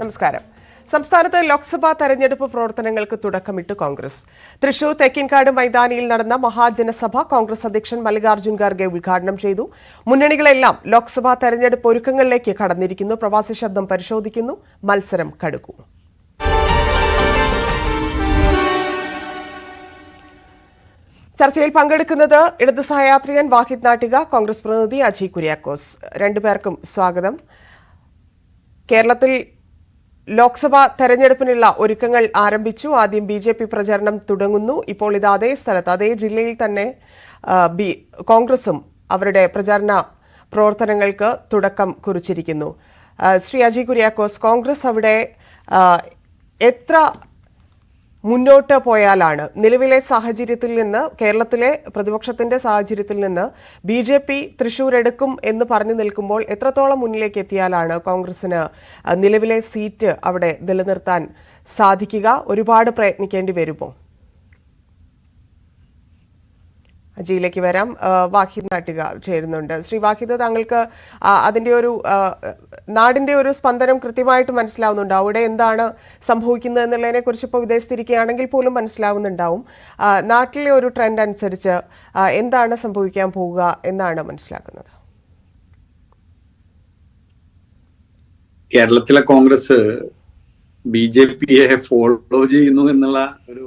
നമസ്കാരം. സംസ്ഥാനത്ത് ലോക്സഭാ തെരഞ്ഞെടുപ്പ് പ്രവർത്തനങ്ങൾക്ക് തുടക്കമിട്ട് കോൺഗ്രസ്. തൃശൂർ തെക്കിൻകാട് മൈതാനിയിൽ നടന്ന മഹാജനസഭ കോൺഗ്രസ് അധ്യക്ഷൻ മല്ലികാർജുൻ ഖാർഗെ ഉദ്ഘാടനം ചെയ്തു. മുന്നണികളെല്ലാം ലോക്സഭാ തെരഞ്ഞെടുപ്പ് ഒരുക്കങ്ങളിലേക്ക് കടന്നിരിക്കുന്നു. പ്രവാസി ശബ്ദം പരിശോധിക്കുന്നു. മത്സരം കടുക്കും. ചർച്ചയിൽ പങ്കെടുക്കുന്നത് ഇടത് സഹയാത്രികൻ വാഹിദ് നാട്ടിക കോൺഗ്രസ് പ്രതിനിധി അജയ് കുര്യാക്കോസ്. രണ്ടുപേർക്കും സ്വാഗതം. കേരളത്തിൽ ലോക്സഭാ തെരഞ്ഞെടുപ്പിനുള്ള ഒരുക്കങ്ങൾ ആരംഭിച്ചു. ആദ്യം ബി ജെ പി പ്രചരണം തുടങ്ങുന്നു. ഇപ്പോൾ ഇത് അതേ സ്ഥലത്ത് അതേ ജില്ലയിൽ തന്നെ ബി കോൺഗ്രസും അവരുടെ പ്രചാരണ പ്രവർത്തനങ്ങൾക്ക് തുടക്കം കുറിച്ചിരിക്കുന്നു. ശ്രീ അജി കുര്യാക്കോസ് കോൺഗ്രസ് അവിടെ എത്ര മുന്നോട്ട് പോയാലാണ് നിലവിലെ സാഹചര്യത്തിൽ നിന്ന് കേരളത്തിലെ പ്രതിപക്ഷത്തിന്റെ സാഹചര്യത്തിൽ നിന്ന് ബി ജെ പി തൃശൂർ എടുക്കും എന്ന് പറഞ്ഞു നിൽക്കുമ്പോൾ എത്രത്തോളം മുന്നിലേക്ക് എത്തിയാലാണ് കോൺഗ്രസിന് നിലവിലെ സീറ്റ് അവിടെ നിലനിർത്താൻ സാധിക്കുക? ഒരുപാട് പ്രയത്നിക്കേണ്ടി വരുമോ? അജിയിലേക്ക് വരാം. വാഹിദ് നാട്ടിക ചേരുന്നുണ്ട്. ശ്രീ വാഹിദ് താങ്കൾക്ക് അതിന്റെ ഒരു നാടിന്റെ ഒരു സ്പന്ദനം കൃത്യമായിട്ട് മനസ്സിലാവുന്നുണ്ട്? അവിടെ എന്താണ് സംഭവിക്കുന്നത് എന്നുള്ളതിനെ കുറിച്ച് ഇപ്പോൾ വിദേശത്തിരിക്കുകയാണെങ്കിൽ പോലും മനസ്സിലാവുന്നുണ്ടാവും. നാട്ടിലെ ഒരു ട്രെൻഡ് അനുസരിച്ച് എന്താണ് സംഭവിക്കാൻ പോവുക എന്നാണ് മനസ്സിലാക്കുന്നത്? കേരളത്തിലെ കോൺഗ്രസ് ബി ജെ പിയെ ഫോളോ ചെയ്യുന്നു എന്നുള്ള ഒരു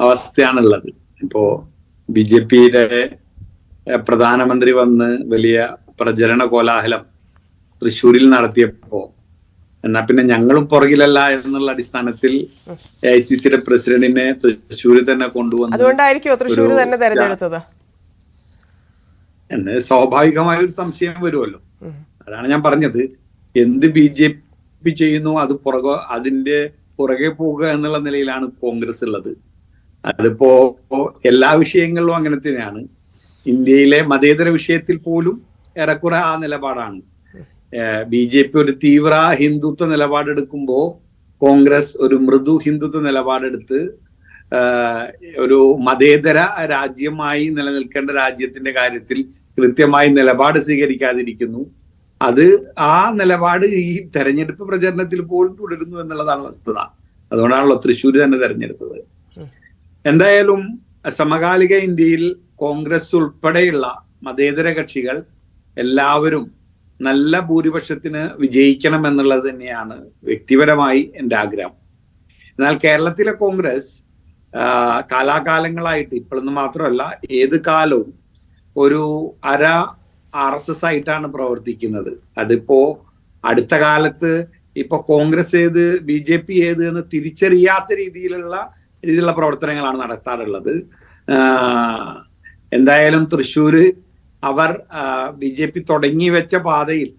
അവസ്ഥയാണുള്ളത്. ഇപ്പോ ബി ജെ പിയുടെ പ്രധാനമന്ത്രി വന്ന് വലിയ പ്രചരണ കോലാഹലം തൃശ്ശൂരിൽ നടത്തിയപ്പോ എന്നാ പിന്നെ ഞങ്ങളും പുറകിലല്ല എന്നുള്ള അടിസ്ഥാനത്തിൽ എ ഐ സി സിയുടെ പ്രസിഡന്റിനെ തൃശ്ശൂരിൽ തന്നെ കൊണ്ടുവന്നു അതുകൊണ്ടായിരിക്കുമോ തൃശ്ശൂർ തന്നെ തെരഞ്ഞെടുത്തത്? എന്ന് സ്വാഭാവികമായ ഒരു സംശയം വരുമല്ലോ. അതാണ് ഞാൻ പറഞ്ഞത്. എന്ത് ബി ജെ പി ചെയ്യുന്നു അത് പുറകെ അതിന്റെ പുറകെ പോകുക എന്നുള്ള നിലയിലാണ് കോൺഗ്രസ് ഉള്ളത്. അതിപ്പോ എല്ലാ വിഷയങ്ങളിലും അങ്ങനെ തന്നെയാണ്. ഇന്ത്യയിലെ മതേതര വിഷയത്തിൽ പോലും ഏറെക്കുറെ ആ നിലപാടാണ്. ബി ജെ പി ഒരു തീവ്ര ഹിന്ദുത്വ നിലപാടെടുക്കുമ്പോ കോൺഗ്രസ് ഒരു മൃദു ഹിന്ദുത്വ നിലപാടെടുത്ത് ഒരു മതേതര രാജ്യമായി നിലനിൽക്കേണ്ട രാജ്യത്തിന്റെ കാര്യത്തിൽ കൃത്യമായി നിലപാട് സ്വീകരിക്കാതിരിക്കുന്നു. അത് ആ നിലപാട് ഈ തെരഞ്ഞെടുപ്പ് പ്രചരണത്തിൽ പോലും തുടരുന്നു എന്നുള്ളതാണ് വസ്തുത. അതുകൊണ്ടാണല്ലോ തൃശ്ശൂർ തന്നെ തെരഞ്ഞെടുത്തത്. എന്തായാലും സമകാലിക ഇന്ത്യയിൽ കോൺഗ്രസ് ഉൾപ്പെടെയുള്ള മതേതര കക്ഷികൾ എല്ലാവരും നല്ല ഭൂരിപക്ഷത്തിന് വിജയിക്കണം എന്നുള്ളത് തന്നെയാണ് വ്യക്തിപരമായി എന്റെ ആഗ്രഹം. എന്നാൽ കേരളത്തിലെ കോൺഗ്രസ് കാലാകാലങ്ങളായിട്ട് ഇപ്പോഴൊന്നും മാത്രമല്ല ഏത് കാലവും ഒരു അര ആർ എസ് എസ് ആയിട്ടാണ് പ്രവർത്തിക്കുന്നത്. അതിപ്പോ അടുത്ത കാലത്ത് ഇപ്പൊ കോൺഗ്രസ് ഏത് ബി ജെ പി ഏത് എന്ന് തിരിച്ചറിയാത്ത രീതിയിലുള്ള രീതിയിലുള്ള പ്രവർത്തനങ്ങളാണ് നടത്താറുള്ളത്. എന്തായാലും തൃശ്ശൂർ അവർ ബി ജെ പി തുടങ്ങി വെച്ച പാതയിൽ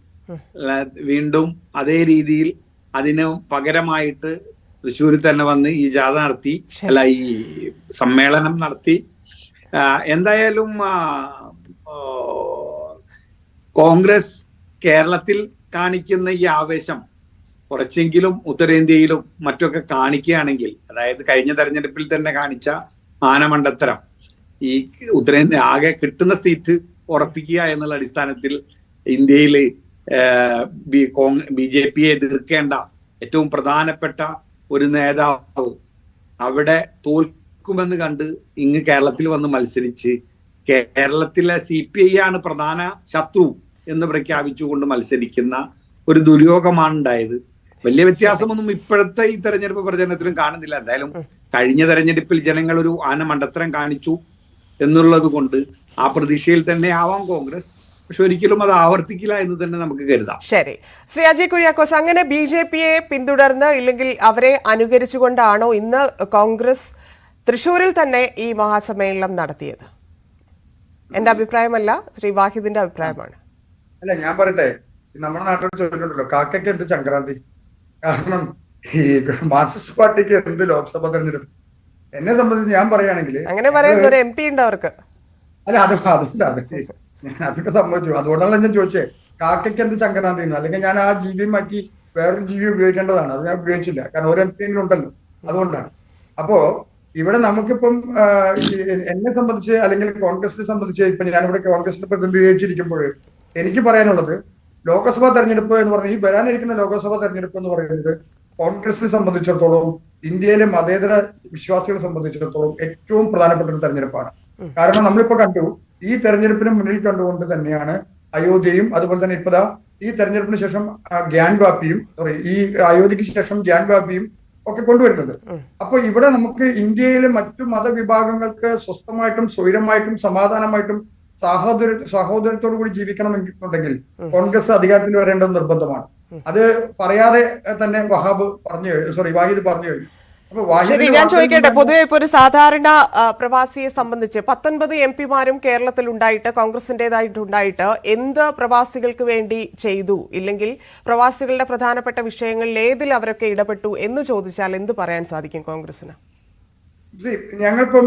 വീണ്ടും അതേ രീതിയിൽ അതിന് പകരമായിട്ട് തൃശ്ശൂരിൽ തന്നെ വന്ന് ഈ ജാഥ നടത്തി അല്ല ഈ സമ്മേളനം നടത്തി. എന്തായാലും കോൺഗ്രസ് കേരളത്തിൽ കാണിക്കുന്ന ഈ ആവേശം കുറച്ചെങ്കിലും ഉത്തരേന്ത്യയിലും മറ്റൊക്കെ കാണിക്കുകയാണെങ്കിൽ അതായത് കഴിഞ്ഞ തെരഞ്ഞെടുപ്പിൽ തന്നെ കാണിച്ച മാനമണ്ഡത്തരം ഈ ഉത്തരേന്ത്യ ആകെ കിട്ടുന്ന സീറ്റ് ഉറപ്പിക്കുക എന്നുള്ള അടിസ്ഥാനത്തിൽ ഇന്ത്യയിൽ ബി ജെ പിയെ എതിർക്കേണ്ട ഏറ്റവും പ്രധാനപ്പെട്ട ഒരു നേതാവ് അവിടെ തോൽക്കുമെന്ന് കണ്ട് ഇങ്ങ് കേരളത്തിൽ വന്ന് മത്സരിച്ച് കേരളത്തിലെ സി പി ഐ ആണ് പ്രധാന ശത്രു എന്ന് പ്രഖ്യാപിച്ചുകൊണ്ട് മത്സരിക്കുന്ന ഒരു ദുര്യോഗമാണ് ഉണ്ടായത്. വലിയ വ്യത്യാസമൊന്നും ഇപ്പോഴത്തെ ഈ തെരഞ്ഞെടുപ്പ് പ്രചരണത്തിലും കാണുന്നില്ല. എന്തായാലും കഴിഞ്ഞ തെരഞ്ഞെടുപ്പിൽ ജനങ്ങൾ ഒരു ആന മണ്ടത്തരം കാണിച്ചു എന്നുള്ളത് കൊണ്ട് ആ പ്രതീക്ഷയിൽ തന്നെ ആവാം കോൺഗ്രസ്. പക്ഷെ ഒരിക്കലും അത് ആവർത്തിക്കില്ല എന്ന് തന്നെ നമുക്ക് കരുതാം. ശരി. ശ്രീ അജയ് കുര്യാക്കോസ് അങ്ങനെ ബി ജെ പിയെ പിന്തുടർന്ന് ഇല്ലെങ്കിൽ അവരെ അനുകരിച്ചുകൊണ്ടാണോ ഇന്ന് കോൺഗ്രസ് തൃശൂരിൽ തന്നെ ഈ മഹാസമ്മേളനം നടത്തിയത്? എന്റെ അഭിപ്രായമല്ല ശ്രീ വാഹിദിന്റെ അഭിപ്രായമാണ്. അല്ല ഞാൻ പറയട്ടെ നമ്മുടെ നാട്ടിൽ ചോദിച്ചിട്ടുണ്ടല്ലോ കാക്കയ്ക്ക് എന്ത് സംക്രാന്തി? കാരണം ഈ മാർക്സിസ്റ്റ് പാർട്ടിക്ക് എന്ത് ലോക്സഭ തെരഞ്ഞെടുപ്പ്? എന്നെ സംബന്ധിച്ച് ഞാൻ പറയുകയാണെങ്കിൽ അങ്ങനെ പറയുന്ന ഒരു എം പി ഉണ്ട് അവർക്ക്. അല്ല അത് അതുണ്ട് അത് ഞാൻ അതൊക്കെ സമ്മതിച്ചു. അതുകൊണ്ടാണ് ഞാൻ ചോദിച്ചേ കാക്കയ്ക്ക് എന്ത് ചങ്കനാന്തി അല്ലെങ്കിൽ ഞാൻ ആ ജീവി മാറ്റി വേറൊരു ജീവി ഉപയോഗിക്കേണ്ടതാണ്. അത് ഞാൻ ഉപയോഗിച്ചില്ല. കാരണം ഒരു എം പി ഉണ്ടല്ലോ. അതുകൊണ്ടാണ്. അപ്പോ ഇവിടെ നമുക്കിപ്പം എന്നെ സംബന്ധിച്ച് അല്ലെങ്കിൽ കോൺഗ്രസിനെ സംബന്ധിച്ച് ഇപ്പൊ ഞാനിവിടെ കോൺഗ്രസിനെ പ്രതിനിധീകരിച്ചിരിക്കുമ്പോൾ എനിക്ക് പറയാനുള്ളത് ലോക്സഭാ തെരഞ്ഞെടുപ്പ് എന്ന് പറഞ്ഞാൽ ഈ വരാനിരിക്കുന്ന ലോക്സഭാ തെരഞ്ഞെടുപ്പ് എന്ന് പറയുന്നത് കോൺഗ്രസിനെ സംബന്ധിച്ചിടത്തോളം ഇന്ത്യയിലെ മതേതര വിശ്വാസികളെ സംബന്ധിച്ചിടത്തോളം ഏറ്റവും പ്രധാനപ്പെട്ട ഒരു തെരഞ്ഞെടുപ്പാണ്. കാരണം നമ്മളിപ്പോ കണ്ടു ഈ തെരഞ്ഞെടുപ്പിന് മുന്നിൽ കണ്ടുകൊണ്ട് തന്നെയാണ് അയോധ്യയും അതുപോലെ തന്നെ ഇപ്പതാ ഈ തെരഞ്ഞെടുപ്പിന് ശേഷം ഗ്യാൻ വാപ്പിയും സോറി ഈ അയോധ്യക്ക് ശേഷം ഗ്യാൻ വാപ്പിയും ഒക്കെ കൊണ്ടുവരുന്നത്. അപ്പൊ ഇവിടെ നമുക്ക് ഇന്ത്യയിലെ മറ്റു മതവിഭാഗങ്ങൾക്ക് സ്വസ്ഥമായിട്ടും സ്വൈരമായിട്ടും സമാധാനമായിട്ടും സഹോദര സഹോദരത്തോടു കൂടി ജീവിക്കണമെന്നുണ്ടെങ്കിൽ കോൺഗ്രസ് അധികാരത്തിൽ വരേണ്ടത് നിർബന്ധമാണ്. അത് പറയാതെ തന്നെ വഹാബ് പറഞ്ഞു കഴിഞ്ഞു സോറി വാഹിദ് പറഞ്ഞു കഴിഞ്ഞു. ശരി ഞാൻ ചോദിക്കട്ടെ പൊതുവെ ഇപ്പൊ ഒരു സാധാരണ പ്രവാസിയെ സംബന്ധിച്ച് പത്തൊൻപത് എം പിമാരും കേരളത്തിൽ ഉണ്ടായിട്ട് കോൺഗ്രസിന്റേതായിട്ടുണ്ടായിട്ട് എന്ത് പ്രവാസികൾക്ക് വേണ്ടി ചെയ്തു? ഇല്ലെങ്കിൽ പ്രവാസികളുടെ പ്രധാനപ്പെട്ട വിഷയങ്ങളിൽ ഏതിൽ അവരൊക്കെ ഇടപെട്ടു എന്ന് ചോദിച്ചാൽ എന്ത് പറയാൻ സാധിക്കും കോൺഗ്രസിന് ഞങ്ങളിപ്പം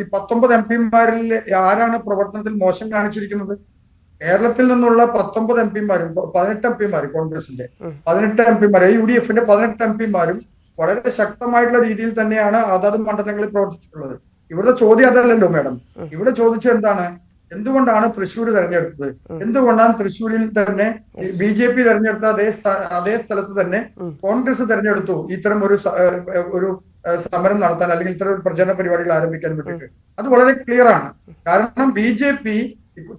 ഈ പത്തൊമ്പത് എം പിമാരിൽ ആരാണ് പ്രവർത്തനത്തിൽ മോശം കാണിച്ചിരിക്കുന്നത്? കേരളത്തിൽ നിന്നുള്ള പത്തൊമ്പത് എം പിമാരും പതിനെട്ട് എം പിമാർ കോൺഗ്രസിന്റെ പതിനെട്ട് എം പിമാർ യു ഡി എഫിന്റെ പതിനെട്ട് എം പിമാരും വളരെ ശക്തമായിട്ടുള്ള രീതിയിൽ തന്നെയാണ് അതാത് മണ്ഡലങ്ങളിൽ പ്രവർത്തിച്ചിട്ടുള്ളത്. ഇവിടുത്തെ ചോദ്യം അതല്ലല്ലോ മാഡം. ഇവിടെ ചോദിച്ചത് എന്താണ്? എന്തുകൊണ്ടാണ് തൃശ്ശൂർ തെരഞ്ഞെടുത്തത്? എന്തുകൊണ്ടാണ് തൃശ്ശൂരിൽ തന്നെ ബി ജെ പി തെരഞ്ഞെടുത്ത അതേ അതേ സ്ഥലത്ത് തന്നെ കോൺഗ്രസ് തെരഞ്ഞെടുത്തു? ഇത്തരം ഒരു സമരം നടത്താൻ അല്ലെങ്കിൽ ഇത്തരം ഒരു പ്രചരണ പരിപാടികൾ ആരംഭിക്കാൻ വേണ്ടിയിട്ട്. അത് വളരെ ക്ലിയർ ആണ്. കാരണം ബി ജെ പി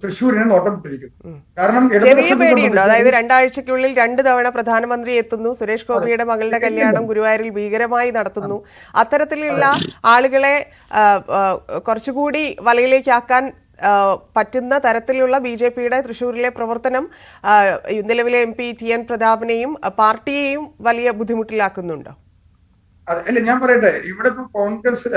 തൃശ്ശൂരിനെ നോട്ടം ഇട്ടിരിക്കും. കാരണം ചെറിയ പേടിയുണ്ടോ. അതായത് രണ്ടാഴ്ചക്കുള്ളിൽ രണ്ട് തവണ പ്രധാനമന്ത്രി എത്തുന്നു. സുരേഷ് ഗോപിയുടെ മകളുടെ കല്യാണം ഗുരുവായൂരിൽ ഭീകരമായി നടത്തുന്നു. അത്തരത്തിലുള്ള ആളുകളെ കുറച്ചുകൂടി വലയിലേക്കാക്കാൻ പറ്റുന്ന തരത്തിലുള്ള ബി ജെ പിയുടെ തൃശ്ശൂരിലെ പ്രവർത്തനം നിലവിലെ എം പി ടി എൻ പ്രതാപനെയും പാർട്ടിയെയും വലിയ ബുദ്ധിമുട്ടിലാക്കുന്നുണ്ടോ? അല്ല ഞാൻ പറയട്ടെ. ഇവിടെ ഇപ്പൊ കോൺഗ്രസ്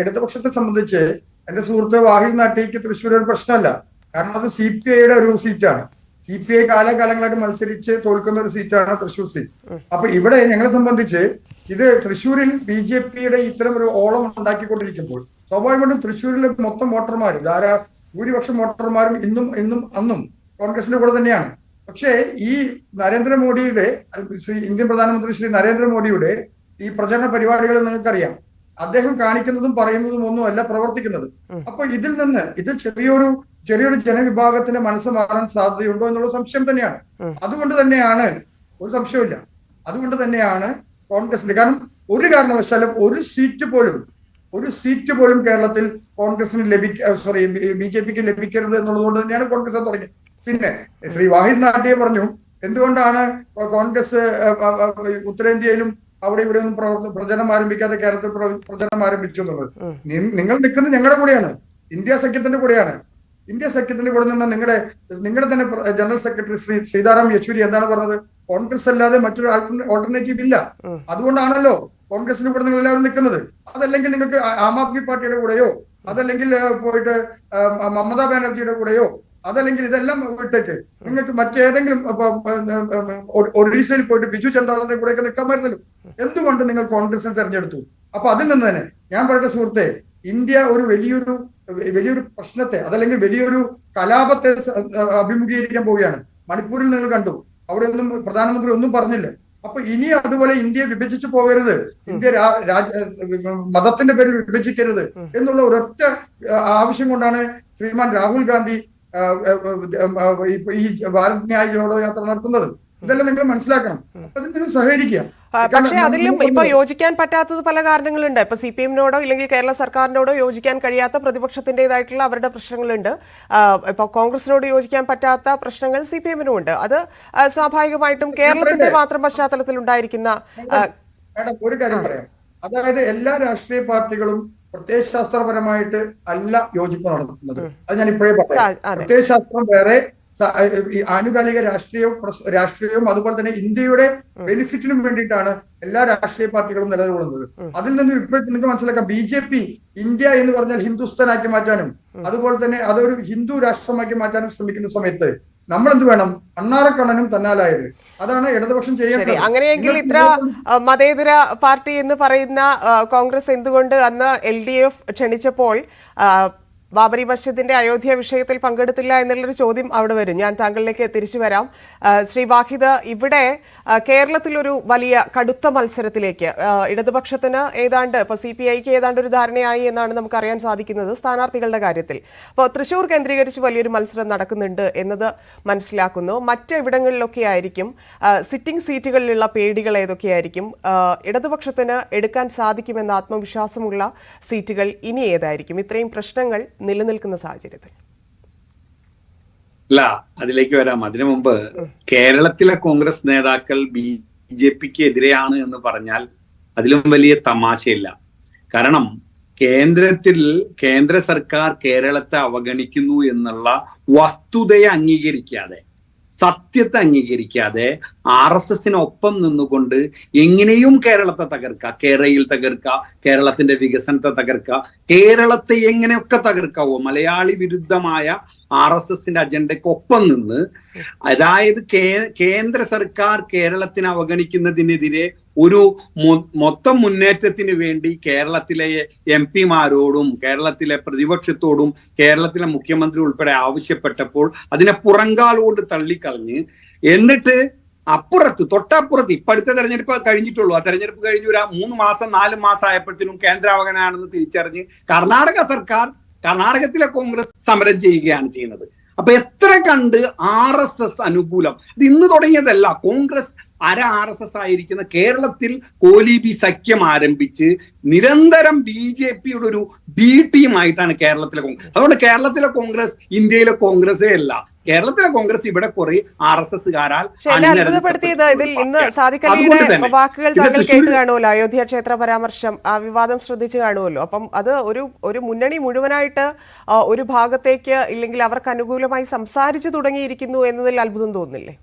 ഇടതുപക്ഷത്തെ സംബന്ധിച്ച് എന്റെ സുഹൃത്ത് വാഹിദ് നാട്ടിക്ക് തൃശ്ശൂർ ഒരു പ്രശ്നമല്ല. കാരണം അത് സി പി ഐയുടെ ഒരു സീറ്റാണ്. സി പി ഐ കാലാകാലങ്ങളായിട്ട് മത്സരിച്ച് തോൽക്കുന്ന ഒരു സീറ്റാണ് തൃശ്ശൂർ സീറ്റ്. അപ്പൊ ഇവിടെ ഞങ്ങളെ സംബന്ധിച്ച് ഇത് തൃശ്ശൂരിൽ ബി ജെ പിയുടെ ഇത്തരം ഒരു ഓളം ഉണ്ടാക്കിക്കൊണ്ടിരിക്കുമ്പോൾ സ്വാഭാവികമായിട്ടും തൃശ്ശൂരിലെ മൊത്തം വോട്ടർമാർ ധാരാ ഭൂരിപക്ഷം വോട്ടർമാരും ഇന്നും ഇന്നും അന്നും കോൺഗ്രസിന്റെ കൂടെ തന്നെയാണ്. പക്ഷേ ഈ നരേന്ദ്രമോദിയുടെ ശ്രീ ഇന്ത്യൻ പ്രധാനമന്ത്രി ശ്രീ നരേന്ദ്രമോദിയുടെ ഈ പ്രചരണ പരിപാടികളിൽ നിങ്ങൾക്കറിയാം. അദ്ദേഹം കാണിക്കുന്നതും പറയുന്നതും ഒന്നുമല്ല പ്രവർത്തിക്കുന്നത്. അപ്പൊ ഇതിൽ നിന്ന് ഇത് ചെറിയൊരു ചെറിയൊരു ജനവിഭാഗത്തിന്റെ മനസ്സ് മാറാൻ സാധ്യതയുണ്ടോ എന്നുള്ള സംശയം തന്നെയാണ്. അതുകൊണ്ട് തന്നെയാണ് ഒരു സംശയമില്ല അതുകൊണ്ട് തന്നെയാണ് കോൺഗ്രസിന്റെ കാരണം ഒരു കാരണവശാലും ഒരു സീറ്റ് പോലും ഒരു സീറ്റ് പോലും കേരളത്തിൽ കോൺഗ്രസിന് ലഭിക്ക സോറി ബി ജെ പിക്ക് ലഭിക്കരുത് എന്നുള്ളത് കൊണ്ട് തന്നെയാണ് കോൺഗ്രസ് തുടങ്ങിയത്. പിന്നെ ശ്രീ വാഹിദ് നാട്ടിയെ പറഞ്ഞു എന്തുകൊണ്ടാണ് കോൺഗ്രസ് ഉത്തരേന്ത്യയിലും അവിടെ ഇവിടെ ഒന്നും പ്രചരണം ആരംഭിക്കാതെ കേരളത്തിൽ പ്ര- പ്രചരണം ആരംഭിച്ചു എന്നുള്ളത്. നിങ്ങൾ നിൽക്കുന്നത് ഞങ്ങളുടെ കൂടെയാണ്. ഇന്ത്യ സഖ്യത്തിന്റെ കൂടെയാണ്. ഇന്ത്യ സഖ്യത്തിന്റെ കൂടെ നിന്ന് നിങ്ങളുടെ നിങ്ങളുടെ തന്നെ ജനറൽ സെക്രട്ടറി ശ്രീ സീതാറാം യെച്ചൂരി എന്താണ് പറഞ്ഞത്? കോൺഗ്രസ് അല്ലാതെ മറ്റൊരു ഓൾട്ടർനേറ്റീവ് ഇല്ല. അതുകൊണ്ടാണല്ലോ കോൺഗ്രസിന്റെ കൂടെ നിങ്ങൾ എല്ലാവരും നിൽക്കുന്നത്. അതല്ലെങ്കിൽ നിങ്ങൾക്ക് ആ- ആദ്മി പാർട്ടിയുടെ കൂടെയോ? അതല്ലെങ്കിൽ പോയിട്ട് മമതാ ബാനർജിയുടെ കൂടെയോ? അതല്ലെങ്കിൽ ഇതെല്ലാം വിട്ടേക്ക്. നിങ്ങൾക്ക് മറ്റേതെങ്കിലും അപ്പൊ, ആ, ആ, ഒ- ഒറീസയിൽ പോയിട്ട് ബിജു ചന്ദ്രാളന്റെ കൂടെയൊക്കെ നിൽക്കാമായിരുന്നല്ലോ എന്തുകൊണ്ട് നിങ്ങൾ കോൺഗ്രസിനെ തെരഞ്ഞെടുത്തു? അപ്പൊ അതിൽ നിന്ന് തന്നെ ഞാൻ പറയട്ടെ സുഹൃത്തെ ഇന്ത്യ ഒരു വലിയൊരു വലിയൊരു പ്രശ്നത്തെ അതല്ലെങ്കിൽ വലിയൊരു കലാപത്തെ അഭിമുഖീകരിക്കാൻ പോവുകയാണ്. മണിപ്പൂരിൽ നിങ്ങൾ കണ്ടു. അവിടെ ഒന്നും പ്രധാനമന്ത്രി ഒന്നും പറഞ്ഞില്ല. അപ്പൊ ഇനി അതുപോലെ ഇന്ത്യയെ വിഭജിച്ചു പോകരുത്. ഇന്ത്യ മതത്തിന്റെ പേരിൽ വിഭജിക്കരുത് എന്നുള്ള ഒരൊറ്റ ആവശ്യം കൊണ്ടാണ് ശ്രീമാൻ രാഹുൽ ഗാന്ധി ഈ ഭാരത് ന്യായ ജോഡോ യാത്ര നടത്തുന്നത്. ഇതെല്ലാം നിങ്ങൾ മനസ്സിലാക്കണം. അതിന് നിങ്ങൾ സഹകരിക്കുക. പക്ഷേ അതിലും ഇപ്പൊ യോജിക്കാൻ പറ്റാത്തത് പല കാരണങ്ങളുണ്ട്. ഇപ്പൊ സി പി എമ്മിനോടോ ഇല്ലെങ്കിൽ കേരള സർക്കാരിനോടോ യോജിക്കാൻ കഴിയാത്ത പ്രതിപക്ഷത്തിന്റേതായിട്ടുള്ള അവരുടെ പ്രശ്നങ്ങളുണ്ട്. ഇപ്പൊ കോൺഗ്രസിനോട് യോജിക്കാൻ പറ്റാത്ത പ്രശ്നങ്ങൾ സി പി എമ്മിനും ഉണ്ട് അത് സ്വാഭാവികമായിട്ടും കേരളത്തിന്റെ മാത്രം പശ്ചാത്തലത്തിൽ ഉണ്ടായിരിക്കുന്ന ഒരു കാര്യം പറയാം. അതായത് എല്ലാ രാഷ്ട്രീയ പാർട്ടികളും പ്രത്യയശാസ്ത്രപരമായിട്ട് അല്ല യോജിപ്പ് നടത്തുന്നത്. അത് ഞാൻ ഇപ്പോഴേ പറയാം. പ്രത്യയശാസ്ത്രം വേറെ ആനുകാലിക രാഷ്ട്രീയവും രാഷ്ട്രീയവും അതുപോലെ തന്നെ ഇന്ത്യയുടെ ബെനിഫിറ്റിനും വേണ്ടിയിട്ടാണ് എല്ലാ രാഷ്ട്രീയ പാർട്ടികളും നിലകൊള്ളുന്നത്. അതിൽ നിന്ന് ഇപ്പൊ നിങ്ങൾക്ക് മനസ്സിലാക്കാം ബി ജെ പി ഇന്ത്യ എന്ന് പറഞ്ഞാൽ ഹിന്ദുസ്ഥാനാക്കി മാറ്റാനും അതുപോലെ തന്നെ അതൊരു ഹിന്ദു രാഷ്ട്രമാക്കി മാറ്റാനും ശ്രമിക്കുന്ന സമയത്ത് നമ്മളെന്ത് വേണം? അണ്ണാറക്കണ്ണനും തന്നാലായത്. അതാണ് ഇടതുപക്ഷം ചെയ്യേണ്ടത്. അങ്ങനെയെങ്കിൽ ഇത്ര മതേതര പാർട്ടി എന്ന് പറയുന്ന കോൺഗ്രസ് എന്തുകൊണ്ട് അന്ന് എൽ ഡി എഫ് ക്ഷണിച്ചപ്പോൾ ബാബരി മസ്ജിദിന്റെ അയോധ്യ വിഷയത്തിൽ പങ്കെടുത്തില്ല എന്നുള്ളൊരു ചോദ്യം അവിടെ വരും. ഞാൻ താങ്കളിലേക്ക് തിരിച്ചു വരാം. ശ്രീ വാഹിദ് ഇവിടെ കേരളത്തിലൊരു വലിയ കടുത്ത മത്സരത്തിലേക്ക് ഇടതുപക്ഷത്തിന് ഏതാണ്ട് ഇപ്പോൾ സി പി ഐക്ക് ഏതാണ്ട് ഒരു ധാരണയായി എന്നാണ് നമുക്ക് അറിയാൻ സാധിക്കുന്നത് സ്ഥാനാർത്ഥികളുടെ കാര്യത്തിൽ. അപ്പോൾ തൃശൂർ കേന്ദ്രീകരിച്ച് വലിയൊരു മത്സരം നടക്കുന്നുണ്ട് എന്നത് മനസ്സിലാക്കുന്നു. മറ്റെവിടങ്ങളിലൊക്കെ ആയിരിക്കും സിറ്റിംഗ് സീറ്റുകളിലുള്ള പേടികൾ ഏതൊക്കെയായിരിക്കും ഇടതുപക്ഷത്തിന് എടുക്കാൻ സാധിക്കുമെന്ന ആത്മവിശ്വാസമുള്ള സീറ്റുകൾ ഇനി ഏതായിരിക്കും? ഇത്രയും പ്രശ്നങ്ങൾ നിലനിൽക്കുന്ന സാഹചര്യത്തിൽ? അല്ല അതിലേക്ക് വരാം. അതിനു മുമ്പ് കേരളത്തിലെ കോൺഗ്രസ് നേതാക്കൾ ബി ജെ പിക്ക് എതിരെയാണ് എന്ന് പറഞ്ഞാൽ അതിലും വലിയ തമാശയില്ല. കാരണം കേന്ദ്രത്തിൽ കേന്ദ്ര സർക്കാർ കേരളത്തെ അവഗണിക്കുന്നു എന്നുള്ള വസ്തുതയെ അംഗീകരിക്കാതെ സത്യത്തെ അംഗീകരിക്കാതെ ആർ എസ് എസിനൊപ്പം നിന്നുകൊണ്ട് എങ്ങനെയും കേരളത്തെ തകർക്കുക കേരളയിൽ തകർക്കുക കേരളത്തിന്റെ വികസനത്തെ തകർക്കുക കേരളത്തെ എങ്ങനെയൊക്കെ തകർക്കാവോ? മലയാളി വിരുദ്ധമായ ആർ എസ് എസിന്റെ അജണ്ടയ്ക്കൊപ്പം നിന്ന് അതായത് കേന്ദ്ര സർക്കാർ കേരളത്തിന് അവഗണിക്കുന്നതിനെതിരെ ഒരു മൊത്തം മുന്നേറ്റത്തിന് വേണ്ടി കേരളത്തിലെ എം പിമാരോടും കേരളത്തിലെ പ്രതിപക്ഷത്തോടും കേരളത്തിലെ മുഖ്യമന്ത്രി ഉൾപ്പെടെ ആവശ്യപ്പെട്ടപ്പോൾ അതിനെ പുറങ്കാലുകൊണ്ട് തള്ളിക്കളഞ്ഞ് എന്നിട്ട് അപ്പുറത്ത് തൊട്ടപ്പുറത്ത് ഇപ്പൊ അടുത്ത തെരഞ്ഞെടുപ്പ് കഴിഞ്ഞിട്ടുള്ളൂ. ആ തെരഞ്ഞെടുപ്പ് കഴിഞ്ഞ് ഒരു മൂന്ന് മാസം നാല് മാസം ആയപ്പോഴത്തേനും കേന്ദ്ര അവഗണനാണെന്ന് തിരിച്ചറിഞ്ഞ് കർണാടക സർക്കാർ കർണാടകത്തിലെ കോൺഗ്രസ് സമരം ചെയ്യുകയാണ് ചെയ്യുന്നത്. അപ്പൊ എത്ര കണ്ട് ആർ എസ് എസ് അനുകൂലം? ഇത് ഇന്ന് തുടങ്ങിയതല്ല. കോൺഗ്രസ് അര ആർ എസ് എസ് ആയിരിക്കുന്ന കേരളത്തിൽ കോലീബി സഖ്യം ആരംഭിച്ച് നിരന്തരം ബി ജെ പിയുടെ ഒരു ബി ടീമായിട്ടാണ് കേരളത്തിലെ കോൺഗ്രസ്. അതുകൊണ്ട് കേരളത്തിലെ കോൺഗ്രസ് ഇന്ത്യയിലെ കോൺഗ്രസേ അല്ല. കേരളത്തിലെ കോൺഗ്രസ് ഇവിടെ കുറെ ആർ എസ് അത്ഭുതപ്പെടുത്തിയത് ഇതിൽ ഇന്ന് വാക്കുകൾ താങ്കൾ കേട്ട് കാണുമല്ലോ അയോധ്യ ക്ഷേത്ര പരാമർശം ആ വിവാദം ശ്രദ്ധിച്ചു കാണുമല്ലോ. അപ്പം അത് ഒരു ഒരു മുന്നണി മുഴുവനായിട്ട് ഒരു ഭാഗത്തേക്ക് ഇല്ലെങ്കിൽ അവർക്ക് അനുകൂലമായി സംസാരിച്ചു തുടങ്ങിയിരിക്കുന്നു എന്നതിൽ അത്ഭുതം തോന്നുന്നില്ലേ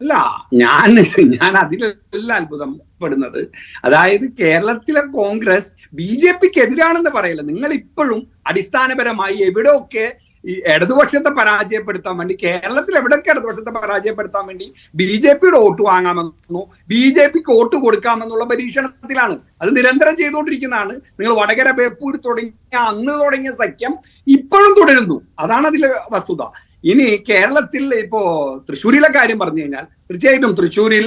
അല്ല ഞാൻ ഞാൻ അതിലല്ല അത്ഭുതപ്പെടുന്നത് അതായത് കേരളത്തിലെ കോൺഗ്രസ് ബി ജെ പിക്ക് എതിരാണെന്ന് പറയില്ല. നിങ്ങൾ ഇപ്പോഴും അടിസ്ഥാനപരമായി എവിടെയൊക്കെ ഈ ഇടതുപക്ഷത്തെ പരാജയപ്പെടുത്താൻ വേണ്ടി കേരളത്തിൽ എവിടെയൊക്കെ ഇടതുപക്ഷത്തെ പരാജയപ്പെടുത്താൻ വേണ്ടി ബി ജെ പിയുടെ വോട്ട് വാങ്ങാമെന്നോ ബി ജെ പിക്ക് വോട്ട് കൊടുക്കാമെന്നുള്ള പരീക്ഷണത്തിലാണ്. അത് നിരന്തരം ചെയ്തുകൊണ്ടിരിക്കുന്നതാണ്. നിങ്ങൾ വടകര ബേപ്പൂർ തുടങ്ങിയ അന്ന് തുടങ്ങിയ സഖ്യം ഇപ്പോഴും തുടരുന്നു. അതാണ് അതിലെ വസ്തുത. ഇനി കേരളത്തിൽ ഇപ്പോ തൃശ്ശൂരിലെ കാര്യം പറഞ്ഞു കഴിഞ്ഞാൽ തീർച്ചയായിട്ടും തൃശ്ശൂരിൽ